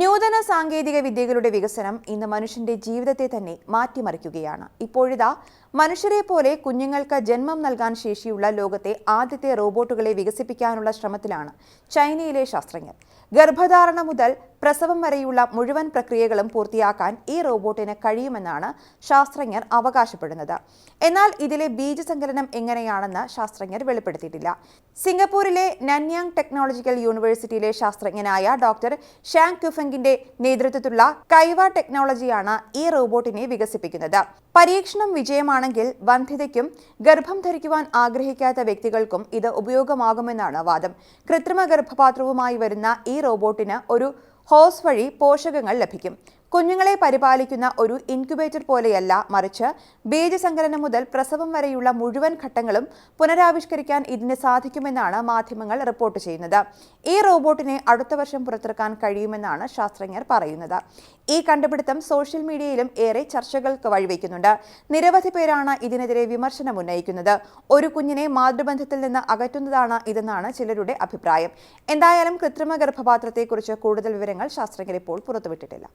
നൂതന സാങ്കേതിക വിദ്യകളുടെ വികസനം ഇന്ന് മനുഷ്യന്റെ ജീവിതത്തെ തന്നെ മാറ്റിമറിക്കുകയാണ്. ഇപ്പോഴിതാ മനുഷ്യരെ പോലെ കുഞ്ഞുങ്ങൾക്ക് ജന്മം നൽകാൻ ശേഷിയുള്ള ലോകത്തെ ആദ്യത്തെ റോബോട്ടുകളെ വികസിപ്പിക്കാനുള്ള ശ്രമത്തിലാണ് ചൈനയിലെ ശാസ്ത്രജ്ഞർ. ഗർഭധാരണ മുതൽ പ്രസവം വരെയുള്ള മുഴുവൻ പ്രക്രിയകളും പൂർത്തിയാക്കാൻ ഈ റോബോട്ടിന് കഴിയുമെന്നാണ് ശാസ്ത്രജ്ഞർ അവകാശപ്പെടുന്നത്. എന്നാൽ ഇതിലെ ബീജസങ്കലനം എങ്ങനെയാണെന്ന് ശാസ്ത്രജ്ഞർ വെളിപ്പെടുത്തിയിട്ടില്ല. സിംഗപ്പൂരിലെ നന്യാങ് ടെക്നോളജിക്കൽ യൂണിവേഴ്സിറ്റിയിലെ ശാസ്ത്രജ്ഞനായ ഡോക്ടർ ഷാങ് ക്യുഫെങ്കിന്റെ നേതൃത്വത്തിലുള്ള കൈവ ടെക്നോളജിയാണ് ഈ റോബോട്ടിനെ വികസിപ്പിക്കുന്നത്. പരീക്ഷണം വിജയമാണെങ്കിൽ വന്ധ്യതയ്ക്കും ഗർഭം ധരിക്കുവാൻ ആഗ്രഹിക്കാത്ത വ്യക്തികൾക്കും ഇത് ഉപയോഗമാകുമെന്നാണ് വാദം. കൃത്രിമ ഗർഭപാത്രവുമായി വരുന്ന ഈ റോബോട്ടിന് ഒരു ഹോസ് വഴി പോഷകങ്ങൾ ലഭിക്കും. കുഞ്ഞുങ്ങളെ പരിപാലിക്കുന്ന ഒരു ഇൻക്യുബേറ്റർ പോലെയല്ല മറിച്ച് ബീജസങ്കലനം മുതൽ പ്രസവം വരെയുള്ള മുഴുവൻ ഘട്ടങ്ങളും പുനരാവിഷ്കരിക്കാൻ ഇതിന് സാധിക്കുമെന്നാണ് മാധ്യമങ്ങൾ റിപ്പോർട്ട് ചെയ്യുന്നത്. ഈ റോബോട്ടിനെ അടുത്ത വർഷം പുറത്തിറക്കാൻ കഴിയുമെന്നാണ് ശാസ്ത്രജ്ഞർ പറയുന്നത്. ഈ കണ്ടുപിടുത്തം സോഷ്യൽ മീഡിയയിലും ഏറെ ചർച്ചകൾക്ക് വഴിവെക്കുന്നുണ്ട്. നിരവധി പേരാണ് ഇതിനെതിരെ വിമർശനം ഉന്നയിക്കുന്നത്. ഒരു കുഞ്ഞിനെ മാതൃബന്ധത്തിൽ നിന്ന് അകറ്റുന്നതാണ് ഇതെന്നാണ് ചിലരുടെ അഭിപ്രായം. എന്തായാലും കൃത്രിമ ഗർഭപാത്രത്തെക്കുറിച്ച് കൂടുതൽ വിവരങ്ങൾ ശാസ്ത്രജ്ഞർ ഇപ്പോൾ പുറത്തുവിട്ടിട്ടില്ല.